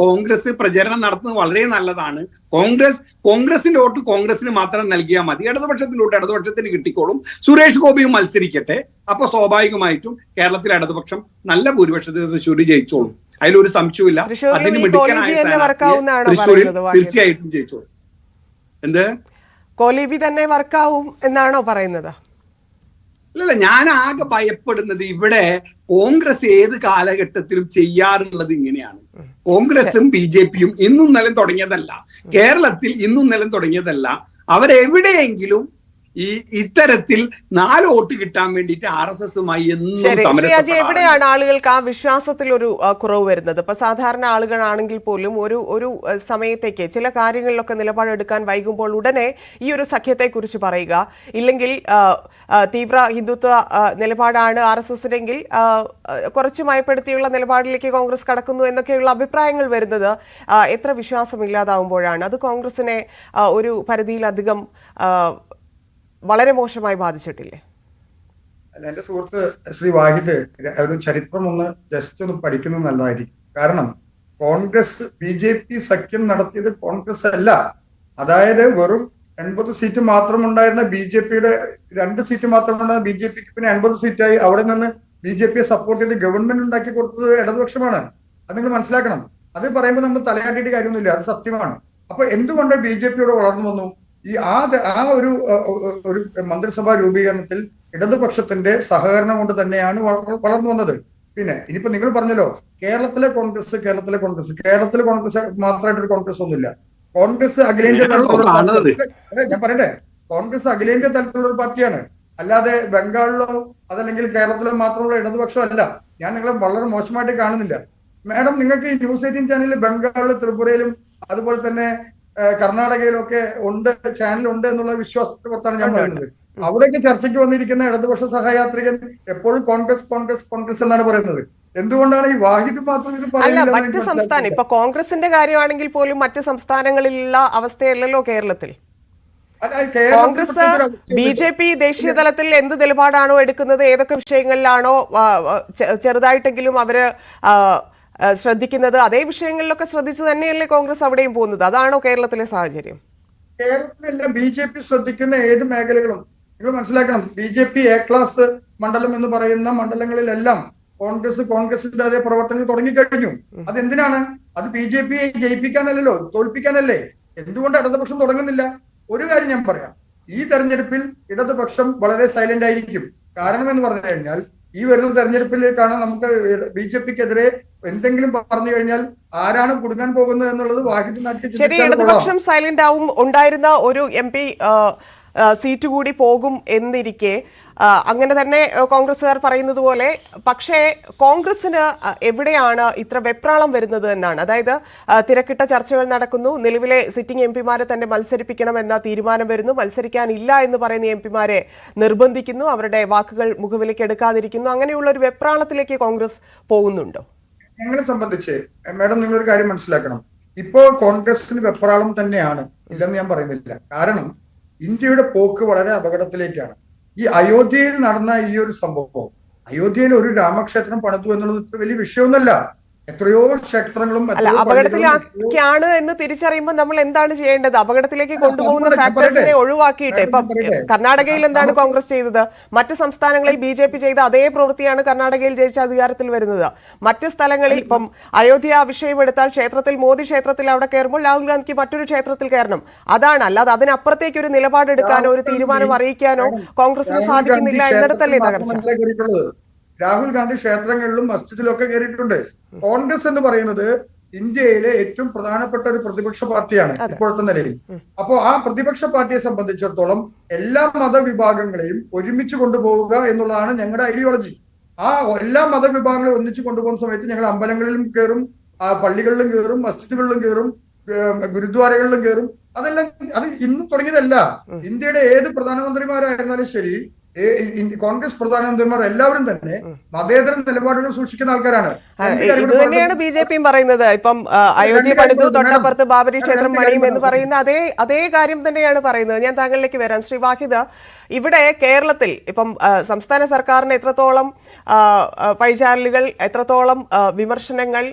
കോൺഗ്രസ് പ്രചരണം നടത്തുന്നത് വളരെ നല്ലതാണ്. കോൺഗ്രസ് കോൺഗ്രസിന്റെ വോട്ട് കോൺഗ്രസിന് മാത്രം നൽകിയാൽ മതി. ഇടതുപക്ഷത്തിന്റെ വോട്ട് ഇടതുപക്ഷത്തിന് കിട്ടിക്കോളും. സുരേഷ് ഗോപിയും മത്സരിക്കട്ടെ. അപ്പൊ സ്വാഭാവികമായിട്ടും കേരളത്തിൽ ഇടതുപക്ഷം നല്ല ഭൂരിപക്ഷത്തിൽ തൃശ്ശൂരിൽ ജയിച്ചോളും. അതിലൊരു സംശയമില്ല അതിന് മിടുക്കനായ തൃശ്ശൂരിൽ തീർച്ചയായിട്ടും ജയിച്ചോളും. എന്ത്? കോലീബി തന്നെ വർക്കാവും എന്നാണോ പറയുന്നത്? അല്ലല്ല ഞാൻ ആകെ ഭയപ്പെടുന്നത് ഇവിടെ കോൺഗ്രസ് ഏത് കാലഘട്ടത്തിലും ചെയ്യാറുള്ളത് ഇങ്ങനെയാണ്. കോൺഗ്രസും ബി ജെ പിയും ഇന്നും നിലം തുടങ്ങിയതല്ല. കേരളത്തിൽ ഇന്നും നിലം തുടങ്ങിയതല്ല. അവരെവിടെയെങ്കിലും ഈ ഇത്തരത്തിൽ നാല് വോട്ട് കിട്ടാൻ വേണ്ടിയിട്ട് ആർ എസ് എസുമായി എന്നും. എവിടെയാണ് ആളുകൾക്ക് ആ വിശ്വാസത്തിൽ ഒരു കുറവ് വരുന്നത്? ഇപ്പൊ സാധാരണ ആളുകളാണെങ്കിൽ പോലും ഒരു ഒരു സമയത്തേക്ക് ചില കാര്യങ്ങളിലൊക്കെ നിലപാടെടുക്കാൻ വൈകുമ്പോൾ ഉടനെ ഈ ഒരു സഖ്യത്തെ കുറിച്ച് പറയുക. ഇല്ലെങ്കിൽ തീവ്ര ഹിന്ദുത്വ നിലപാടാണ് ആർ എസ് എസിനെങ്കിൽ കുറച്ച് മയപ്പെടുത്തിയുള്ള നിലപാടിലേക്ക് കോൺഗ്രസ് കടക്കുന്നു എന്നൊക്കെയുള്ള അഭിപ്രായങ്ങൾ വരുന്നത് എത്ര വിശ്വാസം ഇല്ലാതാവുമ്പോഴാണ് അത് കോൺഗ്രസിനെ ഒരു പരിധിയിലധികം വളരെ മോശമായി ബാധിച്ചിട്ടില്ലേ? അല്ല എന്റെ സുഹൃത്ത് ശ്രീ വാഹിദ് ഒരു ചരിത്രം ഒന്ന് ജസ്റ്റ് ഒന്ന് പഠിക്കുന്നത് നല്ലതായിരിക്കും. കാരണം കോൺഗ്രസ് ബി ജെ പി സഖ്യം നടത്തിയത് കോൺഗ്രസ് അല്ല. അതായത് വെറും എൺപത് സീറ്റ് മാത്രം ഉണ്ടായിരുന്ന ബി ജെ പിയുടെ രണ്ട് സീറ്റ് മാത്രം ഉണ്ടായിരുന്ന ബി ജെ പിക്ക് പിന്നെ എൺപത് സീറ്റായി അവിടെ നിന്ന് ബി ജെ പിയെ സപ്പോർട്ട് ചെയ്ത് ഗവൺമെന്റ് ഉണ്ടാക്കി കൊടുത്തത് ഇടതുപക്ഷമാണ്. അത് നിങ്ങൾ മനസ്സിലാക്കണം. അത് പറയുമ്പോൾ നമ്മൾ തലയാട്ടിയിട്ട് കാര്യമൊന്നുമില്ല. അത് സത്യമാണ്. അപ്പൊ എന്തുകൊണ്ട് ബി ജെ പിയോട് വളർന്നു വന്നു? ഈ ആ ആ ഒരു ഒരു മന്ത്രിസഭാ രൂപീകരണത്തിൽ ഇടതുപക്ഷത്തിന്റെ സഹകരണം കൊണ്ട് തന്നെയാണ് വള- വളർന്നു വന്നത്. പിന്നെ ഇനിയിപ്പോ നിങ്ങൾ പറഞ്ഞല്ലോ കേരളത്തിലെ കോൺഗ്രസ് കേരളത്തിലെ കോൺഗ്രസ്. കേരളത്തിലെ കോൺഗ്രസ് മാത്രമായിട്ടൊരു കോൺഗ്രസ് ഒന്നുമില്ല കോൺഗ്രസ് അഖിലേന്ത്യാ തലത്തിലുള്ള ഞാൻ പറയട്ടെ. കോൺഗ്രസ് അഖിലേന്ത്യാ തലത്തിലുള്ള ഒരു പാർട്ടിയാണ്. അല്ലാതെ ബംഗാളിലോ അതല്ലെങ്കിൽ കേരളത്തിലോ മാത്രമുള്ള ഇടതുപക്ഷം അല്ല ഞാൻ നിങ്ങളെ വളരെ മോശമായിട്ട് കാണുന്നില്ല. മാഡം നിങ്ങൾക്ക് ഈ ന്യൂസ് എയ്റ്റീൻ ചാനലിൽ ബംഗാളിൽ ത്രിപുരയിലും അതുപോലെ തന്നെ കർണാടകയിലൊക്കെ ഉണ്ട് ചാനൽ ഉണ്ട് എന്നുള്ള വിശ്വാസത്തെ പുറത്താണ് ഞാൻ പറയുന്നത്. അവിടേക്ക് ചർച്ചയ്ക്ക് വന്നിരിക്കുന്ന ഇടതുപക്ഷ സഹയാത്രികൻ എപ്പോഴും കോൺഗ്രസ് കോൺഗ്രസ് കോൺഗ്രസ് എന്നാണ് പറയുന്നത്. എന്തുകൊണ്ടാണ് ഈ വാഹിദ് മാത്രം ഇത് അല്ല മറ്റ് സംസ്ഥാനം. ഇപ്പൊ കോൺഗ്രസിന്റെ കാര്യമാണെങ്കിൽ പോലും മറ്റ് സംസ്ഥാനങ്ങളിലുള്ള അവസ്ഥയല്ലല്ലോ കേരളത്തിൽ. കോൺഗ്രസ് ബി ജെ പി ദേശീയ തലത്തിൽ എന്ത് നിലപാടാണോ എടുക്കുന്നത് ഏതൊക്കെ വിഷയങ്ങളിലാണോ ചെറുതായിട്ടെങ്കിലും അവർ ശ്രദ്ധിക്കുന്നത്. അതേ വിഷയങ്ങളിലൊക്കെ ശ്രദ്ധിച്ചു തന്നെയല്ലേ കോൺഗ്രസ് അവിടെയും പോകുന്നത്. അതാണോ കേരളത്തിലെ സാഹചര്യം? കേരളത്തിലല്ല ബി ജെ പി ശ്രദ്ധിക്കുന്ന ഏത് മേഖലകളും. നിങ്ങൾ മനസ്സിലാക്കണം B J P A class മണ്ഡലം എന്ന് പറയുന്ന മണ്ഡലങ്ങളിലെല്ലാം കോൺഗ്രസ് കോൺഗ്രസിന്റെ അതേ പ്രവർത്തനങ്ങൾ തുടങ്ങിക്കഴിഞ്ഞു. അതെന്തിനാണ്? അത് ബി ജെ പിയെ ജയിപ്പിക്കാനല്ലല്ലോ തോൽപ്പിക്കാനല്ലേ? എന്തുകൊണ്ട് ഇടതുപക്ഷം തുടങ്ങുന്നില്ല? ഒരു കാര്യം ഞാൻ പറയാം. ഈ തെരഞ്ഞെടുപ്പിൽ ഇടതുപക്ഷം വളരെ സൈലന്റ് ആയിരിക്കും. കാരണം എന്ന് പറഞ്ഞു കഴിഞ്ഞാൽ ഈ വരുന്ന തെരഞ്ഞെടുപ്പിലേക്കാണ് നമുക്ക് ബി ജെ പിക്കെതിരെ എന്തെങ്കിലും പറഞ്ഞു കഴിഞ്ഞാൽ ആരാണ് കുടുങ്ങാൻ പോകുന്നത് എന്നുള്ളത് വാഹിദ് നാട്ടിൽ ശരി ഇടതുപക്ഷം സൈലന്റ് ആവും ഉണ്ടായിരുന്ന ഒരു എം പി സീറ്റ് കൂടി പോകും എന്നിരിക്കെ അങ്ങനെ തന്നെ കോൺഗ്രസ്സുകാർ പറയുന്നത് പോലെ പക്ഷേ കോൺഗ്രസിന് എവിടെയാണ് ഇത്ര വെപ്രാളം വരുന്നത് എന്നാണ്. അതായത് തിരക്കിട്ട ചർച്ചകൾ നടക്കുന്നു. നിലവിലെ സിറ്റിംഗ് എം പിമാരെ തന്നെ മത്സരിപ്പിക്കണമെന്ന തീരുമാനം വരുന്നു. മത്സരിക്കാനില്ല എന്ന് പറയുന്ന എം പിമാരെ നിർബന്ധിക്കുന്നു. അവരുടെ വാക്കുകൾ മുഖവിലേക്ക് എടുക്കാതിരിക്കുന്നു. അങ്ങനെയുള്ള ഒരു വെപ്രാളത്തിലേക്ക് കോൺഗ്രസ് പോകുന്നുണ്ടോ? ഞങ്ങളെ സംബന്ധിച്ച് മാഡം നിങ്ങളൊരു കാര്യം മനസ്സിലാക്കണം. ഇപ്പോ കോൺഗ്രസിന് വെപ്രാളം തന്നെയാണ് ഇല്ലെന്ന് ഞാൻ പറയുന്നില്ല. കാരണം ഇന്ത്യയുടെ പോക്ക് വളരെ അപകടത്തിലേക്കാണ്. ഈ അയോധ്യയിൽ നടന്ന ഈ ഒരു സംഭവം അയോധ്യയിൽ ഒരു രാമക്ഷേത്രം പണിതു എന്നുള്ളത് വലിയ വിഷയമൊന്നല്ല. എത്രയോ ക്ഷേത്രങ്ങളും അപകടത്തിലാണ് എന്ന് തിരിച്ചറിയുമ്പോൾ നമ്മൾ എന്താണ് ചെയ്യേണ്ടത്? അപകടത്തിലേക്ക് കൊണ്ടുപോകുന്ന ഫാക്ടേഴ്സിനെ ഒഴിവാക്കിയിട്ട് ഇപ്പൊ കർണാടകയിൽ എന്താണ് കോൺഗ്രസ് ചെയ്തത്? മറ്റ് സംസ്ഥാനങ്ങളിൽ ബി ജെ പി ചെയ്ത അതേ പ്രവൃത്തിയാണ് കർണാടകയിൽ ജയിച്ച അധികാരത്തിൽ വരുന്നത്. മറ്റ് സ്ഥലങ്ങളിൽ ഇപ്പം അയോധ്യ വിഷയം എടുത്താൽ ക്ഷേത്രത്തിൽ മോദി ക്ഷേത്രത്തിൽ അവിടെ കയറുമ്പോൾ രാഹുൽ ഗാന്ധിക്ക് മറ്റൊരു ക്ഷേത്രത്തിൽ കയറണം. അതാണ്. അല്ലാതെ അതിനപ്പുറത്തേക്ക് ഒരു നിലപാടെടുക്കാനോ ഒരു തീരുമാനം അറിയിക്കാനോ കോൺഗ്രസിന് സാധിക്കുന്നില്ല എന്നിടത്തല്ലേ തകർച്ച? രാഹുൽ ഗാന്ധി ക്ഷേത്രങ്ങളിലും മസ്ജിദിലും ഒക്കെ കയറിയിട്ടുണ്ട്. കോൺഗ്രസ് എന്ന് പറയുന്നത് ഇന്ത്യയിലെ ഏറ്റവും പ്രധാനപ്പെട്ട ഒരു പ്രതിപക്ഷ പാർട്ടിയാണ് ഇപ്പോഴത്തെ നിലയിൽ. അപ്പോ ആ പ്രതിപക്ഷ പാർട്ടിയെ സംബന്ധിച്ചിടത്തോളം എല്ലാ മതവിഭാഗങ്ങളെയും ഒരുമിച്ച് കൊണ്ടുപോവുക എന്നുള്ളതാണ് ഞങ്ങളുടെ ഐഡിയോളജി ആ എല്ലാ മതവിഭാഗങ്ങളെയും ഒന്നിച്ച് കൊണ്ടുപോകുന്ന സമയത്ത് ഞങ്ങൾ അമ്പലങ്ങളിലും കയറും ആ പള്ളികളിലും കയറും മസ്ജിദുകളിലും കയറും ഗുരുദ്വാരകളിലും കയറും. അതെല്ലാം അത് ഇന്ന് തുടങ്ങിയതല്ല. ഇന്ത്യയുടെ ഏത് പ്രധാനമന്ത്രിമാരായിരുന്നാലും ശരി കോൺഗ്രസ് പ്രധാനമന്ത്രിമാർ എല്ലാവരും തന്നെ മതേതര നിലപാടുകൾ സൂക്ഷിക്കുന്ന ആൾക്കാരാണ്. ഇത് തന്നെയാണ് ബി ജെ പിയും പറയുന്നത്. ഇപ്പം അയോധ്യ പണിതു തൊട്ടപ്പുറത്ത് ബാബരി ക്ഷേത്രം പണിയും എന്ന് പറയുന്ന അതേ അതേ കാര്യം തന്നെയാണ് പറയുന്നത്. ഞാൻ താങ്കളിലേക്ക് വരാം. ശ്രീ വാഹിദ് ഇവിടെ കേരളത്തിൽ ഇപ്പം സംസ്ഥാന സർക്കാരിന് എത്രത്തോളം പഴിചാരലുകൾ എത്രത്തോളം വിമർശനങ്ങൾ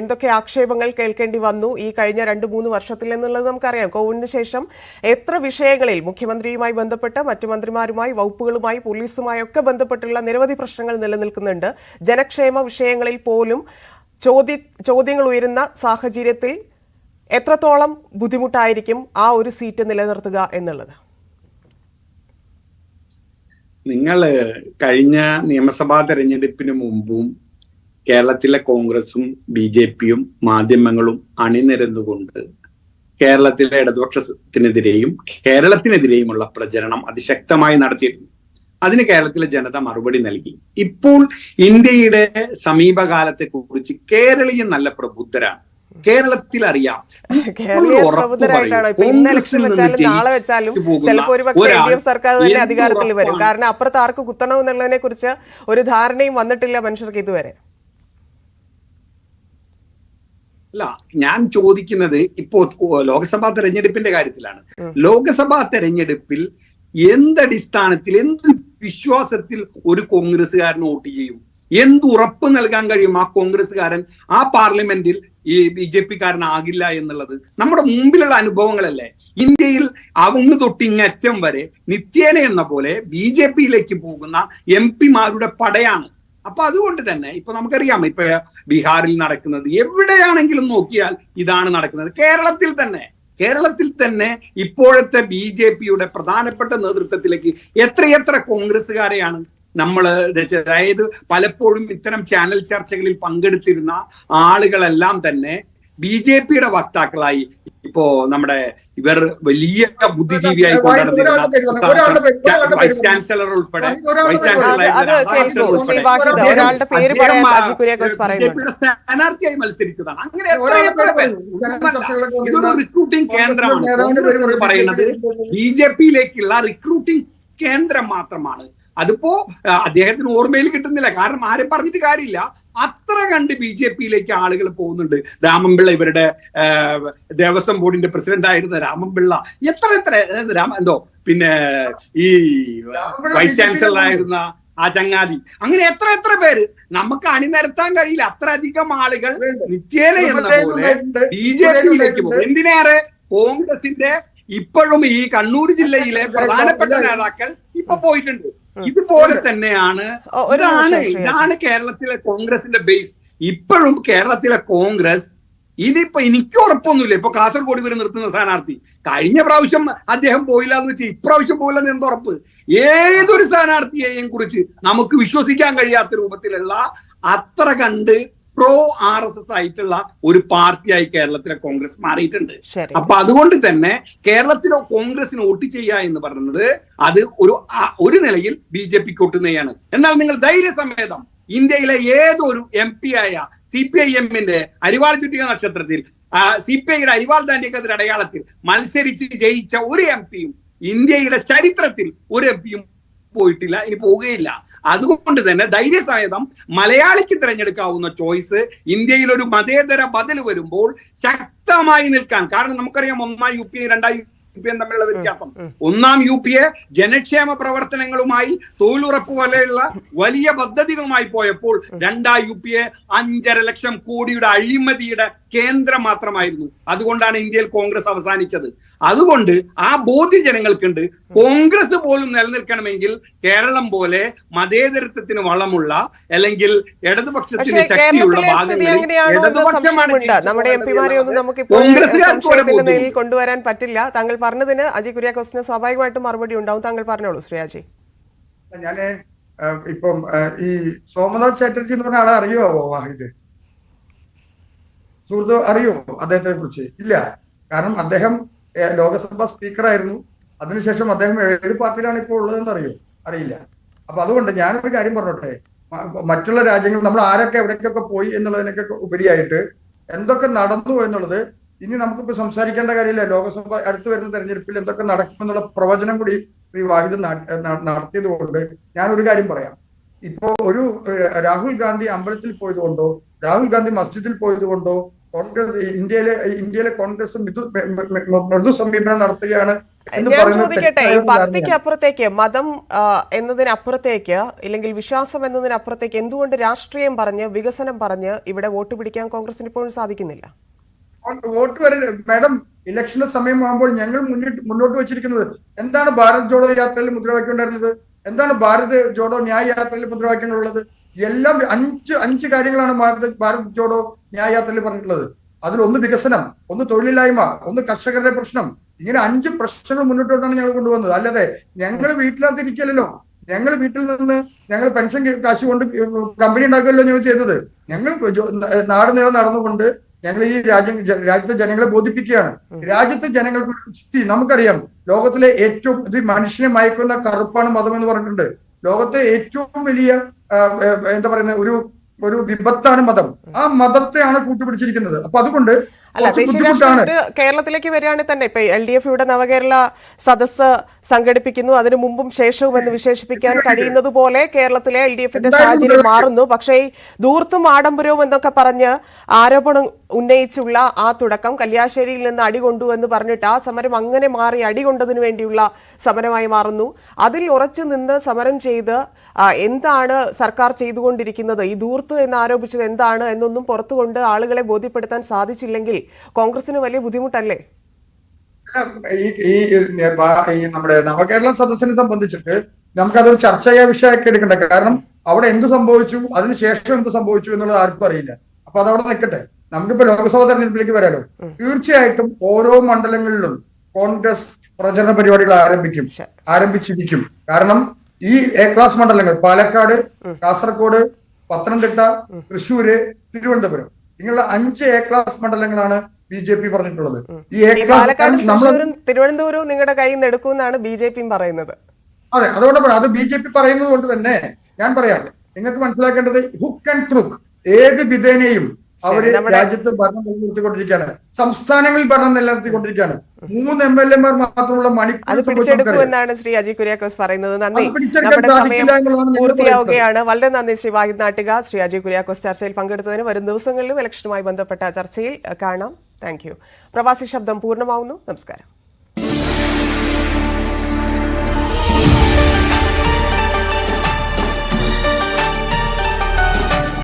എന്തൊക്കെ ആക്ഷേപങ്ങൾ കേൾക്കേണ്ടി വന്നു ഈ കഴിഞ്ഞ രണ്ട് മൂന്ന് വർഷത്തിൽ എന്നുള്ളത് നമുക്കറിയാം. കോവിഡിന് ശേഷം എത്ര വിഷയങ്ങളിൽ മുഖ്യമന്ത്രിയുമായി ബന്ധപ്പെട്ട് മറ്റു മന്ത്രിമാരുമായി വകുപ്പുകളുമായി പോലീസുമായി ഒക്കെ ബന്ധപ്പെട്ടുള്ള നിരവധി പ്രശ്നങ്ങൾ നിലനിൽക്കുന്നുണ്ട്. ജനക്ഷേമ വിഷയങ്ങളിൽ പോലും ചോദ്യ ചോദ്യങ്ങൾ ഉയരുന്ന സാഹചര്യത്തിൽ എത്രത്തോളം ബുദ്ധിമുട്ടായിരിക്കും ആ ഒരു സീറ്റ് നിലനിർത്തുക എന്നുള്ളത്? നിങ്ങൾ കഴിഞ്ഞ നിയമസഭാ തെരഞ്ഞെടുപ്പിന് മുമ്പും കേരളത്തിലെ കോൺഗ്രസും ബി ജെ പിയും മാധ്യമങ്ങളും അണിനിരന്നുകൊണ്ട് കേരളത്തിലെ ഇടതുപക്ഷത്തിനെതിരെയും കേരളത്തിനെതിരെയുമുള്ള പ്രചരണം അതിശക്തമായി നടത്തിയിരുന്നു. അതിന് കേരളത്തിലെ ജനത മറുപടി നൽകി. ഇപ്പോൾ ഇന്ത്യയുടെ സമീപകാലത്തെ കുറിച്ച് കേരളീയം നല്ല പ്രബുദ്ധരാണ്. കേരളത്തിൽ അറിയാം. ഇന്ന് ഇലക്ഷൻ വെച്ചാലും നാളെ വെച്ചാലും ചിലപ്പോൾ ഒരു പക്ഷേ എൽ ഡി എഫ് സർക്കാർ തന്നെ അധികാരത്തിൽ വരും. കാരണം അപ്പുറത്ത് ആർക്ക് കുത്തണം എന്നുള്ളതിനെ കുറിച്ച് ഒരു ധാരണയും വന്നിട്ടില്ല മനുഷ്യർക്ക് ഇതുവരെ. അല്ല ഞാൻ ചോദിക്കുന്നത് ഇപ്പോ ലോക്സഭാ തെരഞ്ഞെടുപ്പിന്റെ കാര്യത്തിലാണ്. ലോക്സഭാ തെരഞ്ഞെടുപ്പിൽ എന്തടിസ്ഥാനത്തിൽ എന്ത് വിശ്വാസത്തിൽ ഒരു കോൺഗ്രസ്സുകാരൻ വോട്ട് ചെയ്യും? എന്ത് ഉറപ്പ് നൽകാൻ കഴിയും ആ കോൺഗ്രസ്സുകാരൻ? ആ പാർലമെന്റിൽ ഈ ബി ജെ പിക്കാരനാകില്ല എന്നുള്ളത് നമ്മുടെ മുമ്പിലുള്ള അനുഭവങ്ങളല്ലേ? ഇന്ത്യയിൽ അവങ്ങ് തൊട്ടിങ്ങറ്റം വരെ നിത്യേന എന്ന പോലെ ബി ജെ പിയിലേക്ക് പോകുന്ന എം പിമാരുടെ പടയാണ്. അപ്പൊ അതുകൊണ്ട് തന്നെ ഇപ്പൊ നമുക്കറിയാം ഇപ്പൊ ബീഹാറിൽ നടക്കുന്നത് എവിടെയാണെങ്കിലും നോക്കിയാൽ ഇതാണ് നടക്കുന്നത്. കേരളത്തിൽ തന്നെ കേരളത്തിൽ തന്നെ ഇപ്പോഴത്തെ ബി ജെ പിയുടെ പ്രധാനപ്പെട്ട നേതൃത്വത്തിലേക്ക് എത്രയെത്ര കോൺഗ്രസ്സുകാരെയാണ് നമ്മൾ അതായത് പലപ്പോഴും ഇത്തരം ചാനൽ ചർച്ചകളിൽ പങ്കെടുത്തിരുന്ന ആളുകളെല്ലാം തന്നെ ബി ജെ പിയുടെ വക്താക്കളായി ഇപ്പോ നമ്മുടെ ഇവർ വലിയ ബുദ്ധിജീവിയായി. വൈസ് ചാൻസലർ ഉൾപ്പെടെ വൈസ് പേര് ചാൻസലർ സ്ഥാനാർത്ഥിയായി മത്സരിച്ചതാണ്. അങ്ങനെ ഇതൊരു റിക്രൂട്ടിംഗ് കേന്ദ്രമാണ്. പറയുന്നത് ബി ജെ പിയിലേക്കുള്ള റിക്രൂട്ടിംഗ് കേന്ദ്രം മാത്രമാണ്. അതിപ്പോ അദ്ദേഹത്തിന് ഓർമ്മയിൽ കിട്ടുന്നില്ല. കാരണം ആരും പറഞ്ഞിട്ട് കാര്യമില്ല. അത്ര കണ്ട് ബി ജെ പിയിലേക്ക് ആളുകൾ പോകുന്നുണ്ട്. രാമൻപിള്ള ഇവരുടെ ദേവസ്വം ബോർഡിന്റെ പ്രസിഡന്റ് ആയിരുന്ന രാമൻപിള്ള. എത്ര എത്ര രാമ എന്തോ പിന്നെ ഈ വൈസ് ചാൻസലർ ആയിരുന്ന ആ ചങ്ങാതി. അങ്ങനെ എത്ര എത്ര പേര്? നമുക്ക് അണിനിരത്താൻ കഴിയില്ല. അത്ര അധികം ആളുകൾ. നിത്യേന എന്ന ഇവിടെയും പോലെ ബി ജെ പിയിലേക്ക് പോകും. എന്തിനേറെ? കോൺഗ്രസിന്റെ ഇപ്പോഴും ഈ കണ്ണൂർ ജില്ലയിലെ പ്രധാനപ്പെട്ട നേതാക്കൾ ഇപ്പൊ പോയിട്ടുണ്ട്. ഇതുപോലെ തന്നെയാണ്. ഇതാണ് ഇതാണ് കേരളത്തിലെ കോൺഗ്രസിന്റെ ബേസ് ഇപ്പോഴും കേരളത്തിലെ കോൺഗ്രസ് ഇതിപ്പോ എനിക്ക് ഉറപ്പൊന്നുമില്ല. ഇപ്പൊ കാസർഗോഡ് ഇവർ നിർത്തുന്ന സ്ഥാനാർത്ഥി. കഴിഞ്ഞ പ്രാവശ്യം അദ്ദേഹം പോയില്ല എന്ന് വെച്ചാൽ ഇപ്രാവശ്യം പോയില്ല എന്ന് എന്തുറപ്പ് ഏതൊരു സ്ഥാനാർത്ഥിയെയും കുറിച്ച് നമുക്ക് വിശ്വസിക്കാൻ കഴിയാത്ത രൂപത്തിലുള്ള അത്ര കണ്ട് പ്രോ ആർ എസ് എസ് ആയിട്ടുള്ള ഒരു പാർട്ടിയായി കേരളത്തിലെ കോൺഗ്രസ് മാറിയിട്ടുണ്ട്. അപ്പൊ അതുകൊണ്ട് തന്നെ കേരളത്തിലോ കോൺഗ്രസിന് വോട്ട് ചെയ്യുക എന്ന് പറയുന്നത് അത് ഒരു ഒരു നിലയിൽ ബി ജെ പിക്ക് ഒട്ടുന്നതാണ്. എന്നാൽ നിങ്ങൾ ധൈര്യസമേതം ഇന്ത്യയിലെ ഏതൊരു എം പി ആയ സി പി ഐ എമ്മിന്റെ അരിവാൾ ചുറ്റിക നക്ഷത്രത്തിൽ സി പി ഐയുടെ അരിവാൾ ദാന്യക്കതിർ അടയാളത്തിൽ മത്സരിച്ച് ജയിച്ച ഒരു എം പിയും ഇന്ത്യയുടെ ചരിത്രത്തിൽ ഒരു എം പിയും പോയിട്ടില്ല ഇനി പോവുകയില്ല. അതുകൊണ്ട് തന്നെ ധൈര്യസമേതം മലയാളിക്ക് തിരഞ്ഞെടുക്കാവുന്ന ചോയ്സ് ഇന്ത്യയിൽ ഒരു മതേതര ബദൽ വരുമ്പോൾ ശക്തമായി നിൽക്കാൻ കാരണം നമുക്കറിയാം ഒന്നാം യു പി രണ്ടാം യു പി തമ്മിലുള്ള വ്യത്യാസം. ഒന്നാം യു പി എ ജനക്ഷേമ പ്രവർത്തനങ്ങളുമായി തൊഴിലുറപ്പ് പോലെയുള്ള വലിയ പദ്ധതികളുമായി പോയപ്പോൾ രണ്ടാം യു പി എ അഞ്ചര ലക്ഷം കോടിയുടെ അഴിമതിയുടെ കേന്ദ്രം മാത്രമായിരുന്നു. അതുകൊണ്ടാണ് ഇന്ത്യയിൽ കോൺഗ്രസ് അവസാനിച്ചത്. അതുകൊണ്ട് ആ ബോധ്യം ജനങ്ങൾക്കുണ്ട് കോൺഗ്രസ് പോലും നിലനിൽക്കണമെങ്കിൽ കേരളം പോലെ മതേതരത്വത്തിന് വളമുള്ള അല്ലെങ്കിൽ ഇടതുപക്ഷത്തിന് ശക്തിയുള്ള നമ്മുടെ എം പിമാരെ ഒന്നും നമുക്ക് നിലയിൽ കൊണ്ടുവരാൻ പറ്റില്ല. താങ്കൾ പറഞ്ഞതിന് അജി കുര്യാക്കോസിന് സ്വാഭാവികമായിട്ടും മറുപടി ഉണ്ടാവും. താങ്കൾ പറഞ്ഞോളൂ ശ്രീ അജയ് ഞാൻ ഇപ്പം ഈ സോമനാഥ് ചാറ്റർജി എന്ന് പറഞ്ഞ ആളെ അറിയുമോ വാഹിദ് സുഹൃത്ത് അറിയോ അദ്ദേഹത്തെ കുറിച്ച് ഇല്ല. കാരണം അദ്ദേഹം ലോകസഭാ സ്പീക്കറായിരുന്നു. അതിനുശേഷം അദ്ദേഹം ഏത് പാർട്ടിയിലാണ് ഇപ്പോൾ ഉള്ളതെന്ന് അറിയോ? അറിയില്ല. അപ്പൊ അതുകൊണ്ട് ഞാനൊരു കാര്യം പറഞ്ഞോട്ടെ. മറ്റുള്ള രാജ്യങ്ങൾ നമ്മൾ ആരൊക്കെ എവിടേക്കൊക്കെ പോയി എന്നുള്ളതിനൊക്കെ ഉപരിയായിട്ട് എന്തൊക്കെ നടന്നു എന്നുള്ളത് ഇനി നമുക്കിപ്പോ സംസാരിക്കേണ്ട കാര്യമില്ല. ലോകസഭ അടുത്തു വരുന്ന തെരഞ്ഞെടുപ്പിൽ എന്തൊക്കെ നടക്കുമെന്നുള്ള പ്രവചനം കൂടി ശ്രീ വാഹിദ് നടത്തിയത് കൊണ്ട് ഞാനൊരു കാര്യം പറയാം. ഇപ്പോ ഒരു രാഹുൽ ഗാന്ധി അമ്പലത്തിൽ പോയതുകൊണ്ടോ രാഹുൽ ഗാന്ധി മസ്ജിദിൽ പോയതുകൊണ്ടോ കോൺഗ്രസ് ഇന്ത്യയിലെ ഇന്ത്യയിലെ കോൺഗ്രസ് മൃദു മൃദു സമീപനം നടത്തുകയാണ് ഞാൻ ചോദിക്കട്ടെ ഭക്തിക്ക് അപ്പുറത്തേക്ക് മതം എന്നതിനപ്പുറത്തേക്ക് ഇല്ലെങ്കിൽ വിശ്വാസം എന്നതിനപ്പുറത്തേക്ക് എന്തുകൊണ്ട് രാഷ്ട്രീയം പറഞ്ഞ് വികസനം പറഞ്ഞ് ഇവിടെ വോട്ട് പിടിക്കാൻ കോൺഗ്രസിന് ഇപ്പോഴും സാധിക്കുന്നില്ല? വോട്ട് വരെ മാഡം ഇലക്ഷന്റെ സമയമാകുമ്പോൾ ഞങ്ങൾ മുന്നിട്ട് മുന്നോട്ട് വെച്ചിരിക്കുന്നത് എന്താണ് ഭാരത് ജോഡോ യാത്രയിൽ മുദ്രാവാക്യം ഉണ്ടായിരുന്നത്? എന്താണ് ഭാരത് ജോഡോ ന്യായ യാത്രയിൽ മുദ്രാവാക്യങ്ങളുള്ളത്? എല്ലാം അഞ്ച് അഞ്ച് കാര്യങ്ങളാണ് ഭാരത് ഭാരത് ജോഡോ ന്യായയാത്രയിൽ പറഞ്ഞിട്ടുള്ളത്. അതിൽ ഒന്ന് വികസനം ഒന്ന് തൊഴിലില്ലായ്മ ഒന്ന് കർഷകരുടെ പ്രശ്നം. ഇങ്ങനെ അഞ്ച് പ്രശ്നങ്ങൾ മുന്നോട്ടോട്ടാണ് ഞങ്ങൾ കൊണ്ടുവന്നത്. അല്ലാതെ ഞങ്ങൾ വീട്ടിനകത്ത് ഇരിക്കലല്ലോ ഞങ്ങൾ വീട്ടിൽ നിന്ന് ഞങ്ങൾ പെൻഷൻ കാശ് കൊണ്ട് കമ്പനി ഉണ്ടാക്കുമല്ലോ ഞങ്ങൾ ചെയ്തത്. ഞങ്ങൾ നാട് നീളം നടന്നുകൊണ്ട് ഞങ്ങൾ ഈ രാജ്യം രാജ്യത്തെ ജനങ്ങളെ ബോധിപ്പിക്കുകയാണ്. രാജ്യത്തെ ജനങ്ങൾക്ക് നമുക്കറിയാം ലോകത്തിലെ ഏറ്റവും ഇത് മനുഷ്യനെ മയക്കുന്ന കറുപ്പാണ് മതം എന്ന് പറഞ്ഞിട്ടുണ്ട്. ലോകത്തെ ഏറ്റവും വലിയ എന്താ പറയുന്ന ഒരു ഒരു വിപത്താണ് മതം. ആ മതത്തെയാണ് കൂട്ടുപിടിച്ചിരിക്കുന്നത്. അപ്പൊ അതുകൊണ്ട് കേരളത്തിലേക്ക് വരികയാണെങ്കിൽ തന്നെ. ഇപ്പൊ എൽ ഡി എഫ് ഇവിടെ നവകേരള സദസ്സ് സംഘടിപ്പിക്കുന്നു. അതിനു മുമ്പും ശേഷവും എന്ന് വിശേഷിപ്പിക്കാൻ കഴിയുന്നത് പോലെ കേരളത്തിലെ എൽ ഡി എഫിന്റെ സാഹചര്യം മാറുന്നു. പക്ഷേ ഈ ദൂർത്തും ആഡംബരവും എന്നൊക്കെ പറഞ്ഞ് ആരോപണം ഉന്നയിച്ചുള്ള ആ തുടക്കം കല്യാശ്ശേരിയിൽ നിന്ന് അടികൊണ്ടു എന്ന് പറഞ്ഞിട്ട് ആ സമരം അങ്ങനെ മാറി അടികൊണ്ടതിനു വേണ്ടിയുള്ള സമരമായി മാറുന്നു. അതിൽ ഉറച്ചു നിന്ന് സമരം ചെയ്ത് എന്താണ് സർക്കാർ ചെയ്തുകൊണ്ടിരിക്കുന്നത്? ഈ ദൂർത്ത് എന്ന് ആരോപിച്ചത് എന്താണ് എന്നൊന്നും പുറത്തുകൊണ്ട് ആളുകളെ ബോധ്യപ്പെടുത്താൻ സാധിച്ചില്ലെങ്കിൽ കോൺഗ്രസിന് വലിയ ബുദ്ധിമുട്ടല്ലേ? ഈ നമ്മുടെ നവകേരള സദസ്സിനെ സംബന്ധിച്ചിട്ട് നമുക്കതൊരു ചർച്ചയായ വിഷയമാക്കി എടുക്കണ്ട? കാരണം അവിടെ എന്ത് സംഭവിച്ചു? അതിനുശേഷം എന്ത് സംഭവിച്ചു എന്നുള്ളത് ആർക്കും അറിയില്ല. അപ്പൊ അതവിടെ നിൽക്കട്ടെ. നമുക്കിപ്പോ ലോക്സഭാ തെരഞ്ഞെടുപ്പിലേക്ക് വരാലോ. തീർച്ചയായിട്ടും ഓരോ മണ്ഡലങ്ങളിലും കോൺഗ്രസ് പ്രചരണ പരിപാടികൾ ആരംഭിക്കും. ആരംഭിച്ചിരിക്കും. കാരണം ഈ എ ക്ലാസ് മണ്ഡലങ്ങൾ പാലക്കാട് കാസർഗോഡ് പത്തനംതിട്ട തൃശ്ശൂര് തിരുവനന്തപുരം. ഇങ്ങനെയുള്ള അഞ്ച് എ ക്ലാസ് മണ്ഡലങ്ങളാണ് ബി ജെ പി പറഞ്ഞിട്ടുള്ളത്. ഈ എ ക്ലാസ് നമ്മൾ തിരുവനന്തപുരവും നിങ്ങളുടെ കയ്യിൽ നിന്ന് എടുക്കുമെന്നാണ് ബി ജെ പി പറയുന്നത്. അതെ അതുകൊണ്ട് പറയാം. അത് ബി ജെ പി പറയുന്നത് കൊണ്ട് തന്നെ ഞാൻ പറയാം. നിങ്ങൾക്ക് മനസ്സിലാക്കേണ്ടത് ഹുക്ക് ആൻഡ് ക്രൂക്ക് ഏത് വിധേനയും അവർ രാജ്യത്ത് ഭരണം നിലനിർത്തിക്കൊണ്ടിരിക്കുകയാണ്. സംസ്ഥാനങ്ങളിൽ ഭരണം നിലനിർത്തിക്കൊണ്ടിരിക്കുകയാണ്. മൂന്ന് എം എൽ എമാർ മാത്രമുള്ള മണിക്കൂർ ശ്രീ അജി കുര്യാക്കോസ് പറയുന്നത്. നന്ദി. പൂർത്തിയാവുകയാണ്. വളരെ നന്ദി ശ്രീ വാഹിദ് നാട്ടിക. ശ്രീ അജി കുര്യാക്കോസ് ചർച്ചയിൽ പങ്കെടുത്തതിന് വരും ദിവസങ്ങളിലും ഇലക്ഷനുമായി ബന്ധപ്പെട്ട ചർച്ചയിൽ കാണാം. Thank you. പ്രവാസി ശബ്ദം പൂർണമാവുന്നു. നമസ്കാരം.